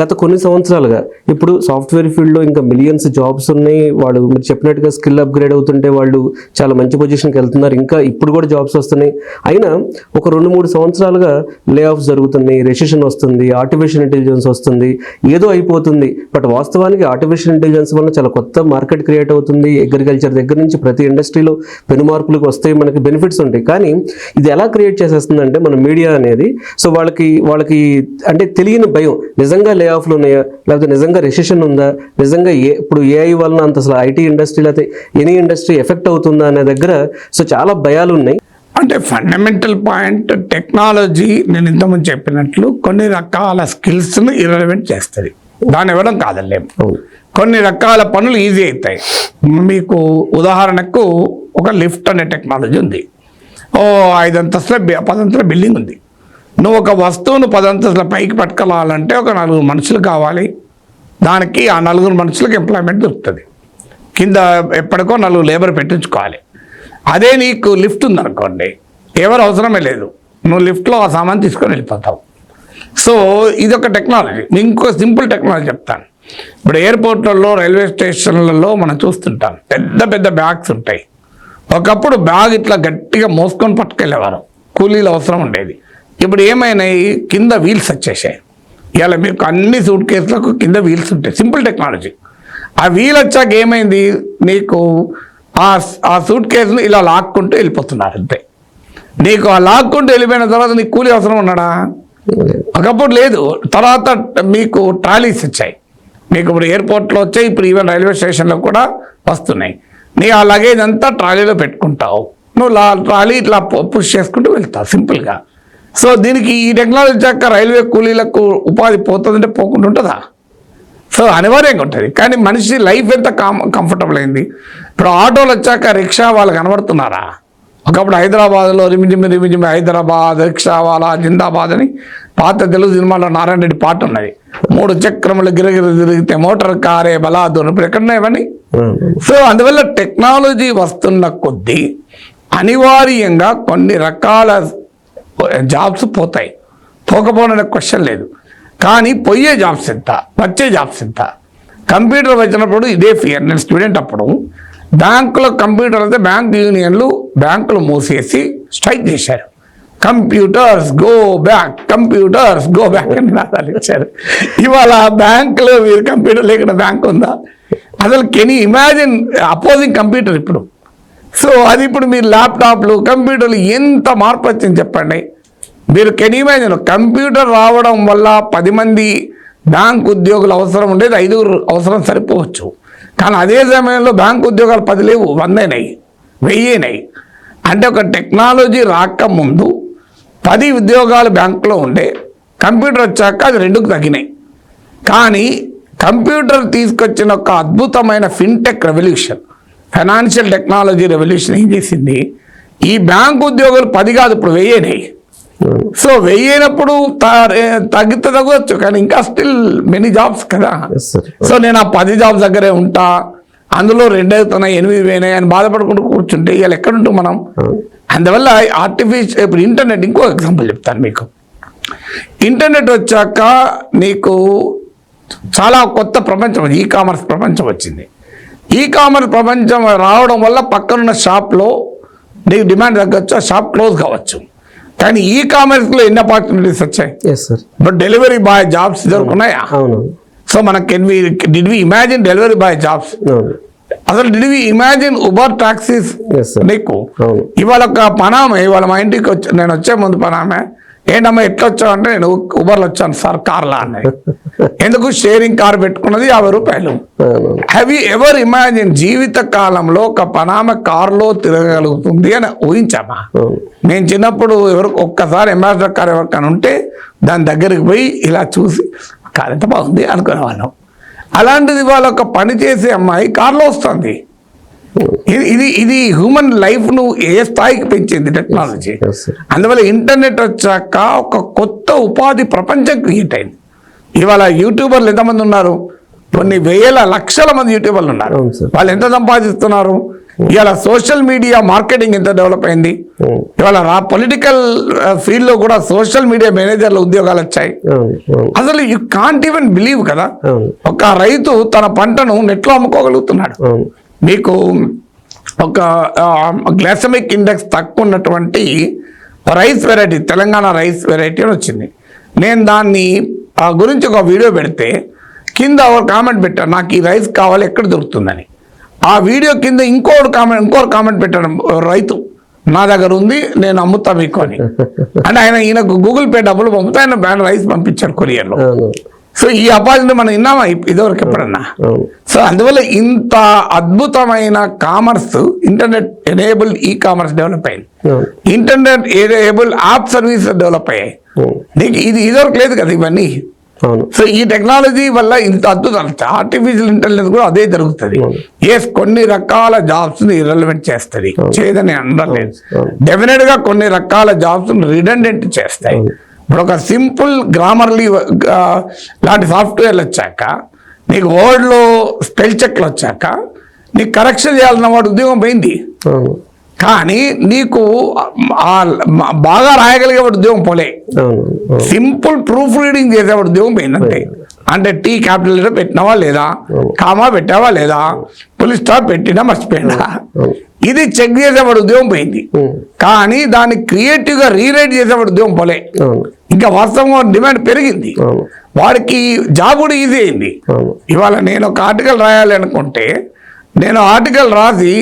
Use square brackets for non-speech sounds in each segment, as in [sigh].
గత కొన్ని సంవత్సరాలుగా ఇప్పుడు సాఫ్ట్వేర్ ఫీల్డ్లో ఇంకా మిలియన్స్ జాబ్స్ ఉన్నాయి. వాళ్ళు మీరు చెప్పినట్టుగా స్కిల్ అప్గ్రేడ్ అవుతుంటే వాళ్ళు చాలా మంచి పొజిషన్కి వెళ్తున్నారు. ఇంకా ఇప్పుడు కూడా జాబ్స్ వస్తున్నాయి. అయినా ఒక రెండు మూడు సంవత్సరాలుగా లే ఆఫ్ జరుగుతున్నాయి. రెసిషన్ వస్తుంది. ఆర్టిఫిషియల్ ఇంటెలిజెన్స్ వస్తుంది. ఏదో అయిపోతుంది. బట్ వాస్తవానికి ఆర్టిఫిషియల్ ఇంటెలిజెన్స్ వల్ల చాలా కొత్త మార్కెట్ క్రియేట్ అవుతుంది. అగ్రికల్చర్ దగ్గర నుంచి ప్రతి ఇండస్ట్రీలో పెను మార్పులకు వస్తాయి. మనకి బెనిఫిట్స్ ఉంటాయి. కానీ ఇది ఎలా క్రియేట్ చేసేస్తుందంటే మన మీడియా అనేది. సో వాళ్ళకి వాళ్ళకి అంటే తెలియని భయం. నిజంగా లే ఆఫ్లు ఉన్నాయా? లేకపోతే నిజంగా రెసిషన్ ఉందా? నిజంగా ఏ ఇప్పుడు ఏఐ వలన అంత అసలు ఐటీ ఇండస్ట్రీ లేకపోతే ఎనీ ఇండస్ట్రీ ఎఫెక్ట్ అవుతుందా అనే దగ్గర సో చాలా భయాలు ఉన్నాయి. అంటే ఫండమెంటల్ పాయింట్ టెక్నాలజీ నేను ఇంతకుముందు చెప్పినట్లు కొన్ని రకాల స్కిల్స్ను ఇరలవెంట్ చేస్తుంది. దాన్ని ఇవ్వడం కాదలేం అవును. కొన్ని రకాల పనులు ఈజీ అవుతాయి. మీకు ఉదాహరణకు ఒక లిఫ్ట్ అనే టెక్నాలజీ ఉంది. ఓ ఐదు అంతస్తుల బిల్డింగ్ ఉంది. నువ్వు ఒక వస్తువును పదంతస్తుల పైకి పట్టుకెళ్ళాలంటే ఒక నలుగురు మనుషులు కావాలి. దానికి ఆ నలుగురు మనుషులకు ఎంప్లాయ్మెంట్ దొరుకుతుంది. కింద ఎప్పటికో నలుగురు లేబర్ పెట్టించుకోవాలి. అదే నీకు లిఫ్ట్ ఉందనుకోండి ఎవరు అవసరమే లేదు. నువ్వు లిఫ్ట్లో ఆ సామాన్ తీసుకొని వెళ్ళిపోతావు. సో ఇది ఒక టెక్నాలజీ నేను ఇంకో సింపుల్ టెక్నాలజీ చెప్తాను. ఇప్పుడు ఎయిర్పోర్ట్లలో రైల్వే స్టేషన్లలో మనం చూస్తుంటాం పెద్ద పెద్ద బ్యాగ్స్ ఉంటాయి. ఒకప్పుడు బ్యాగ్ ఇట్లా గట్టిగా మోసుకొని పట్టుకెళ్ళేవారు. కూలీలు అవసరం ఉండేది. ఇప్పుడు ఏమైనాయి కింద వీల్స్ వచ్చేసాయి. ఇలా మీకు అన్ని సూట్ కేసులకు కింద వీల్స్ ఉంటాయి. Simple technology. ఆ వీల్ వచ్చాక ఏమైంది? నీకు ఆ ఆ సూట్ కేసును ఇలా లాక్కుంటూ వెళ్ళిపోతున్నారు అంతే. నీకు ఆ లాక్కుంటూ వెళ్ళిపోయిన తర్వాత నీకు కూలీ అవసరం ఉన్నాడా? ఒకప్పుడు లేదు. తర్వాత మీకు ట్రాలీస్ వచ్చాయి. మీకు ఇప్పుడు ఎయిర్పోర్ట్లో వచ్చాయి. ఇప్పుడు ఈవెన్ రైల్వే స్టేషన్లో కూడా వస్తున్నాయి. నీ ఆ లగేజ్ అంతా ట్రాలీలో పెట్టుకుంటావు. నువ్వు లా ట్రాలీ ఇట్లా పుష్ చేసుకుంటూ వెళ్తావు సింపుల్గా. సో దీనికి ఈ టెక్నాలజీ వచ్చాక రైల్వే కూలీలకు ఉపాధి పోతుందంటే పోకుండా ఉంటుందా? సో అనివార్యంగా ఉంటుంది. కానీ మనిషి లైఫ్ ఎంత కామ్ కంఫర్టబుల్ అయింది? ఇప్పుడు ఆటోలు వచ్చాక రిక్షా వాళ్ళు కనబడుతున్నారా? ఒకప్పుడు హైదరాబాద్లో రిమిజిమి రిమిజిమి హైదరాబాద్ రిక్షా వాళ్ళ జిందాబాద్ అని పాత తెలుగు సినిమాలో నారాయణ రెడ్డి పాట ఉన్నది. మూడు చక్రములు గిరగిరి తిరిగితే మోటార్ కారే బలాదూర్ ఇప్పుడు ఎక్కడున్నాయి ఇవన్నీ సో అందువల్ల టెక్నాలజీ వస్తున్న కొద్దీ అనివార్యంగా కొన్ని రకాల జాబ్స్ పోతాయి. పోకపోవడం క్వశ్చన్ లేదు. కానీ పోయే జాబ్స్ ఎంత? వచ్చే జాబ్స్ ఎంత? కంప్యూటర్ వచ్చినప్పుడు ఇదే ఫియర్ నేను స్టూడెంట్ అప్పుడు బ్యాంకులో కంప్యూటర్ అయితే బ్యాంక్ యూనియన్లు బ్యాంకులు మూసేసి స్ట్రైక్ చేశారు. Computers go back computers go back అని నినాదాలు ఇచ్చారు. ఇవాళ బ్యాంకులో మీరు కంప్యూటర్ లేకుండా బ్యాంక్ ఉందా? అసలు can we imagine opposing computer ఇప్పుడు? సో అది ఇప్పుడు మీరు ల్యాప్టాప్లు కంప్యూటర్లు ఎంత మార్పు వచ్చింది చెప్పండి. మీరు కెన్ కంప్యూటర్ రావడం వల్ల పది మంది బ్యాంక్ ఉద్యోగులు అవసరం ఉండేది ఐదుగురు అవసరం సరిపోవచ్చు. కానీ అదే సమయంలో బ్యాంక్ ఉద్యోగాలు పది లేవు వందైనాయి వెయ్యినాయి. అంటే ఒక టెక్నాలజీ రాకముందు పది ఉద్యోగాలు బ్యాంకులో ఉండే కంప్యూటర్ వచ్చాక అది రెండుకు తగ్గినాయి. కానీ కంప్యూటర్ తీసుకొచ్చిన ఒక అద్భుతమైన fintech revolution financial technology revolution ఏం చేసింది? ఈ బ్యాంక్ ఉద్యోగులు పది కాదు ఇప్పుడు వెయ్యేనాయి సో వెయ్యినప్పుడు తగ్గితే తగ్గవచ్చు కానీ ఇంకా స్టిల్ మెనీ జాబ్స్ కదా. సో నేను ఆ పది జాబ్స్ దగ్గరే ఉంటా. అందులో రెండు అవుతున్నాయి ఎనిమిది పోయినాయి అని బాధపడుకుంటూ కూర్చుంటే ఇవాళ ఎక్కడుంటాం మనం? అందువల్ల ఆర్టిఫిషియల్ ఇప్పుడు ఇంటర్నెట్ ఇంకో ఎగ్జాంపుల్ చెప్తాను మీకు. ఇంటర్నెట్ వచ్చాక నీకు చాలా కొత్త ప్రపంచం ఈ కామర్స్ ప్రపంచం వచ్చింది. ఈ కామర్స్ ప్రపంచం రావడం వల్ల పక్కనున్న షాప్లో నీకు డిమాండ్ తగ్గచ్చు ఆ షాప్ క్లోజ్ కావచ్చు. కానీ ఈ కామర్స్లో ఎన్ని ఆపర్చునిటీస్ వచ్చాయి? బట్ డెలివరీ బాయ్ జాబ్స్ దొరుకున్నాయా అవును. సో మనకి can we did we imagine delivery boy jobs అసలు did we imagine Uber taxis. నీకు. ఇవాళ ఒక పనామె ఇవాళ మా ఇంటికి వచ్చి నేను వచ్చే ముందు పనామె. ఏంటమ్మా ఎట్లా వచ్చావు అంటే నేను ఉబర్లో వచ్చాను సార్ కార్లా అన్నది. ఎందుకు? షేరింగ్ కార్ పెట్టుకున్నది యాభై రూపాయలు. హ్యావ్ యూ ఎవర్ ఇమాజిన్ జీవిత కాలంలో ఒక పనామ కారులో తిరగగలుగుతుంది అని ఊహించామా నేను చిన్నప్పుడు ఎవరు ఒక్కసారి అంబాసిడర్ కార్ ఎవరికైనా ఉంటే దాని దగ్గరికి పోయి ఇలా చూసి కార్ ఎంత బాగుంది అనుకునేవాళ్ళం. అలాంటిది వాళ్ళ ఒక పని చేసే అమ్మాయి కార్లో వస్తుంది. ఇది ఇది ఇది హ్యూమన్ లైఫ్ను ఏ స్థాయికి పెంచింది టెక్నాలజీ. అందువల్ల ఇంటర్నెట్ వచ్చాక ఒక కొత్త ఉపాధి ప్రపంచం క్రియేట్ అయింది. ఇవాళ యూట్యూబర్లు ఎంతమంది ఉన్నారు? కొన్ని వేల లక్షల మంది యూట్యూబర్లు ఉన్నారు. వాళ్ళు ఎంత సంపాదిస్తున్నారు? ఇవాళ సోషల్ మీడియా మార్కెటింగ్ ఎంత డెవలప్ అయింది? ఉమ్, ఇవాళ రా పొలిటికల్ ఫీల్డ్లో కూడా సోషల్ మీడియా మేనేజర్ల ఉద్యోగాలు వచ్చాయి. అవును అసలు యూ కాంట్ ఈవెన్ బిలీవ్ కదా? ఒక రైతు తన పంటను నెట్లో అమ్ముకోగలుగుతున్నాడు. మీకు ఒక గ్లాసమిక్ ఇండెక్స్ తక్కువ ఉన్నటువంటి rice variety Telangana rice variety అని వచ్చింది. నేను దాన్ని ఆ గురించి ఒక వీడియో పెడితే కింద ఒక కామెంట్ పెట్టాను నాకు ఈ రైస్ కావాలి ఎక్కడ దొరుకుతుందని. ఆ వీడియో కింద ఇంకోటి కామెంట్ ఇంకోటి కామెంట్ పెట్టాడు రైతు నా దగ్గర ఉంది నేను అమ్ముతా మీకు అని. [laughs] అంటే ఆయన ఈయనకు గూగుల్ పే డబ్బులు పంపితే ఆయన బ్యాన్ రైస్ పంపించాడు కొరియర్లో. సో ఈ అపాజిని మనం విన్నామా? ఇదివరకు ఎప్పుడన్నా? సో అందువల్ల ఇంత అద్భుతమైన commerce internet enable e commerce develop అయింది. Internet enable app service develop అయ్యాయి. నీకు ఇది ఇదివరకు లేదు కదా ఇవన్నీ? సో ఈ టెక్నాలజీ వల్ల ఇంత అద్భుతం. ఆర్టిఫిషియల్ ఇంటెలిజెన్స్ కూడా అదే జరుగుతుంది. ఎస్ కొన్ని రకాల జాబ్స్ని ఇర్రెలవెంట్ చేస్తుంది. చేయదని అనలేదు. డెఫినెట్గా కొన్ని రకాల జాబ్స్ రిడెండెంట్ చేస్తాయి. ఇప్పుడు ఒక సింపుల్ గ్రామర్లీ లాంటి సాఫ్ట్వేర్లు వచ్చాక నీకు word లో స్పెల్ చెక్లు వచ్చాక నీకు కరెక్షన్ చేయాలన్న వాడు ఉద్యోగం పోయింది. కానీ నీకు బాగా రాయగలిగే వాడు ఉద్యోగం పోలే. సింపుల్ ప్రూఫ్ రీడింగ్ చేసేవాడు ఉద్యోగం పోయిందంటే అంటే టీ క్యాపిటల్ లెటర్ పెట్టినావా లేదా? కామా పెట్టావా లేదా? పులిస్ స్టాప్ పెట్టినా మర్చిపోయినా. ఇది చెక్ చేసేవాడు ఉద్యోగం పోయింది. కానీ దాన్ని క్రియేటివ్గా రీరైట్ చేసేవాడు ఉద్యోగం పోలే. ఇంకా వాస్తవంగా డిమాండ్ పెరిగింది. వాడికి జాబ్ కూడా ఈజీ అయింది. ఇవాళ నేను ఒక ఆర్టికల్ రాయాలి అనుకుంటే నేను ఆర్టికల్ రాసి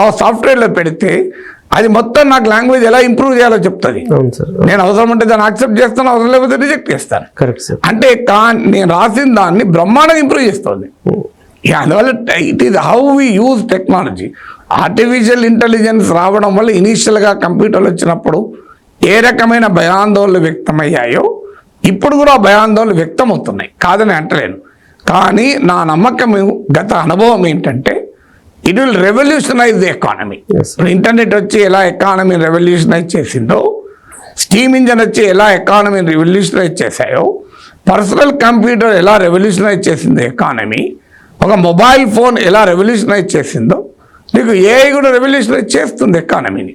ఆ సాఫ్ట్వేర్లో పెడితే అది మొత్తం నాకు లాంగ్వేజ్ ఎలా ఇంప్రూవ్ చేయాలో చెప్తుంది. నేను అవసరం ఉంటే దాన్ని యాక్సెప్ట్ చేస్తాను అవసరం లేకపోతే రిజెక్ట్ చేస్తాను. అంటే కా నేను రాసిన దాన్ని బ్రహ్మాండంగా ఇంప్రూవ్ చేస్తుంది. అందువల్ల it is how we use technology. Artificial intelligence రావడం వల్ల ఇనీషియల్గా కంప్యూటర్లు వచ్చినప్పుడు ఏ రకమైన భయాందోళనలు వ్యక్తమయ్యాయో ఇప్పుడు కూడా భయాందోళనలు వ్యక్తమవుతున్నాయి. కాదని అంటలేను. కానీ నా నమ్మకం గత అనుభవం ఏంటంటే it will revolutionise the economy internet వచ్చి ఎలా ఎకానమీ రెవల్యూషనైజ్ చేసిందో స్టీమ్ ఇంజన్ వచ్చి ఎలా ఎకానమీని రెవల్యూషనైజ్ చేశాయో పర్సనల్ కంప్యూటర్ ఎలా రెవల్యూషనైజ్ చేసిందో ఎకానమీ ఒక మొబైల్ ఫోన్ ఎలా రెవల్యూషనైజ్ చేసిందో నీకు ఏఐ కూడా రెవల్యూషనైజ్ చేస్తుంది ఎకానమీని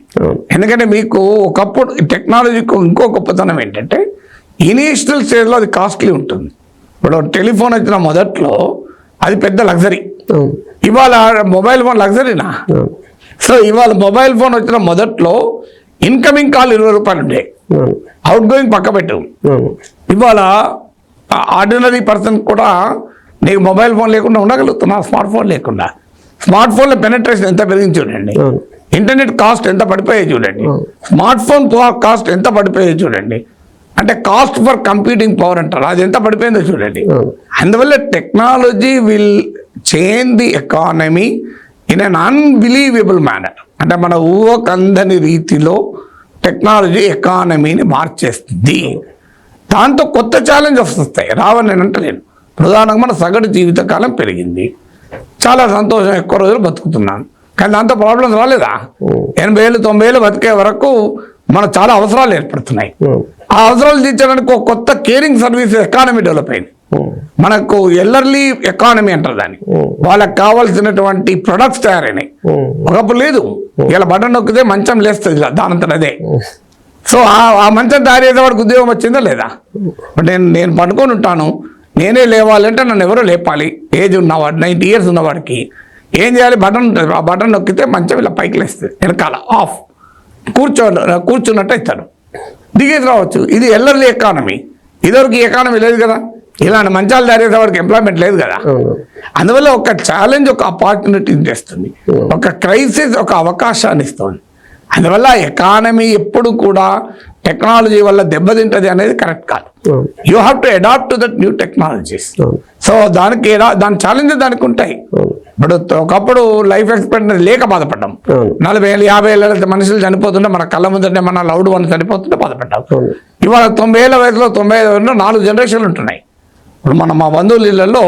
ఎందుకంటే మీకు ఒకప్పుడు టెక్నాలజీకి ఇంకో గొప్పతనం ఏంటంటే ఇనీషియల్ స్టేజ్లో అది కాస్ట్లీ ఉంటుంది. ఇప్పుడు టెలిఫోన్ వచ్చిన మొదట్లో అది పెద్ద లగ్జరీ ఇవాళ మొబైల్ ఫోన్ లగ్జరీనా సో ఇవాళ మొబైల్ ఫోన్ వచ్చిన మొదట్లో ఇన్కమింగ్ కాల్ ఇరవై రూపాయలు ఉండే. అవుట్ గోయింగ్ పక్క పెట్టు. ఇవాళ ఆర్డినరీ పర్సన్ కూడా నీకు మొబైల్ ఫోన్ లేకుండా ఉండగలుగుతున్నా స్మార్ట్ ఫోన్ లేకుండా. స్మార్ట్ ఫోన్లో పెనట్రేషన్ ఎంత పెరిగింది చూడండి. ఇంటర్నెట్ కాస్ట్ ఎంత పడిపోయాయి చూడండి. స్మార్ట్ ఫోన్ కాస్ట్ ఎంత పడిపోయాయి చూడండి. అంటే కాస్ట్ ఫర్ కంప్యూటింగ్ పవర్ అంటారు. అది ఎంత పడిపోయిందో చూడండి. అందువల్ల technology will change the economy in an unbelievable manner అంటే మన ఊహకందని రీతిలో టెక్నాలజీ ఎకానమీని మార్చేస్తుంది. దాంతో కొత్త ఛాలెంజెస్ వస్తాయి. రావని నేను అంటలేను. ప్రధానంగా మన సగటు జీవితకాలం పెరిగింది. చాలా సంతోషం ఎక్కువ రోజులు బతుకుతున్నాను. కానీ దాంతో ప్రాబ్లమ్స్ రాలేదా? ఎనభై ఏళ్ళు తొంభై ఏళ్ళు బతికే వరకు మనకు చాలా అవసరాలు ఏర్పడుతున్నాయి. ఆ అవసరాలు తీర్చడానికి ఒక కొత్త కేరింగ్ సర్వీస్ ఎకానమీ డెవలప్ అయింది. మనకు ఎల్లర్లీ ఎకానమీ అంటారు దాన్ని. వాళ్ళకి కావాల్సినటువంటి ప్రొడక్ట్స్ తయారైనాయి. ఒకప్పుడు లేదు. ఇలా బటన్ నొక్కితే మంచం లేస్తుంది దానంతట అదే. సో ఆ- ఆ మంచం తయారు చేసేవాడికి ఉద్యోగం వచ్చిందా లేదా? నేను నేను పడుకొని ఉంటాను. నేనే లేవాలంటే నన్ను ఎవరో లేపాలి? ఏజ్ ఉన్నవాడు నైంటీ ఇయర్స్ ఉన్నవాడికి ఏం చేయాలి? బటన్ ఉంటుంది ఆ బటన్ నొక్కితే మంచం ఇలా పైకి లేస్తుంది. వెనకాల ఆఫ్. కూర్చో కూర్చున్నట్టు ఇస్తాడు. దిగేసి రావచ్చు. ఇది ఎల్లర్లీ ఎకానమీ. ఇదివరకు ఎకానమీ లేదు కదా. ఇలాంటి మంచాలు తయారు చేసేవాడికి ఎంప్లాయ్మెంట్ లేదు కదా. అందువల్ల ఒక ఛాలెంజ్ ఒక ఆపర్చునిటీని తెస్తుంది. ఒక క్రైసిస్ ఒక అవకాశాన్ని ఇస్తుంది. అందువల్ల ఎకానమీ ఎప్పుడు కూడా టెక్నాలజీ వల్ల దెబ్బతింటది అనేది కరెక్ట్ కాదు. You have to adapt to that new technologies so దానికి దాని ఛాలెంజ్ దానికి ఉంటాయి. ఇప్పుడు ఒకప్పుడు లైఫ్ ఎక్స్పెక్టెన్సీ లేక బాధపడ్డాం. నలభై ఏళ్ళు యాభై ఏళ్ళ మనుషులు చనిపోతుంటే మన కళ్ళ ముందరనే మన లౌడ్ వన్ చనిపోతుంటే బాధపడ్డాం. ఇవాళ తొంభై ఏళ్ళ వయసులో తొంభై ఐదు వయసులో నాలుగు జనరేషన్లు ఉంటున్నాయి. ఇప్పుడు మన మా బంధువుల ఇళ్ళల్లో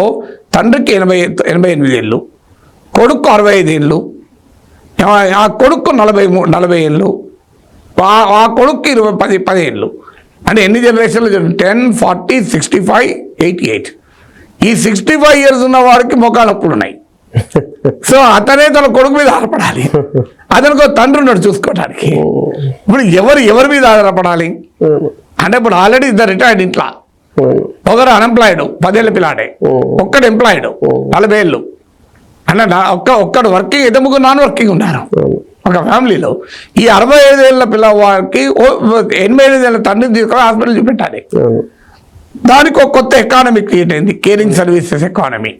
తండ్రికి ఎనభై ఎనభై ఎనిమిది ఏళ్ళు కొడుకు అరవై ఐదు ఏళ్ళు కొడుకు నలభై నలభై ఏళ్ళు ఆ- ఆ కొడుకు ఇరవై పది పది ఏళ్ళు అంటే ఎన్ని జనరేషన్లు ten forty sixty five eighty eight ఈ సిక్స్టీ ఫైవ్ ఇయర్స్ ఉన్న వాడికి మొఖాలు నొప్పులు ఉన్నాయి. [laughs] సో అతనే తన కొడుకు మీద ఆధారపడాలి. అతనికి ఒక తండ్రి ఉన్నాడు చూసుకోవడానికి ఇప్పుడు ఎవరు ఎవరి మీద ఆధారపడాలి. అంటే ఇప్పుడు ఆల్రెడీ ఇద్దరు రిటైర్డ్ ఇంట్లో. ఒకరు అన్ఎంప్లాయిడ్ పదేళ్ళ పిల్లాడే. ఒక్కడు ఎంప్లాయిడ్ నలభై ఏళ్ళు. అంటే ఒక్క ఒక్కడు వర్కింగ్ ఇద్దరు ముగ్గురు నాన్ వర్కింగ్ ఉన్నారు. ఒక ఫ్యామిలీలో ఈ అరవై ఐదేళ్ళ పిల్లవాడికి ఓ- ఎనభై ఐదేళ్ళ తండ్రిని తీసుకొని హాస్పిటల్ చూపెట్టాలి. దానికి ఒక కొత్త ఎకానమీ క్రియేట్ అయింది కేరింగ్ సర్వీసెస్ ఎకానమీ.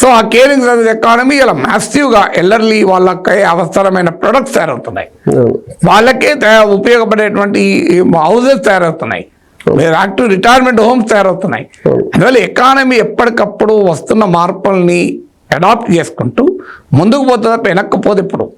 సో ఆ కేరింగ్ సర్వీస్ ఎకానమీ ఇలా మ్యాసివ్గా ఎల్లర్లీ వాళ్ళకి అవసరమైన ప్రొడక్ట్స్ తయారవుతున్నాయి. వాళ్ళకే ఉపయోగపడేటువంటి హౌసెస్ తయారవుతున్నాయి యాక్టివ్ రిటైర్మెంట్ హోమ్స్ తయారవుతున్నాయి. అందువల్ల ఎకానమీ ఎప్పటికప్పుడు వస్తున్న మార్పుల్ని అడాప్ట్ చేసుకుంటూ ముందుకు పోతే తప్ప వెనక్కపోతే ఇప్పుడు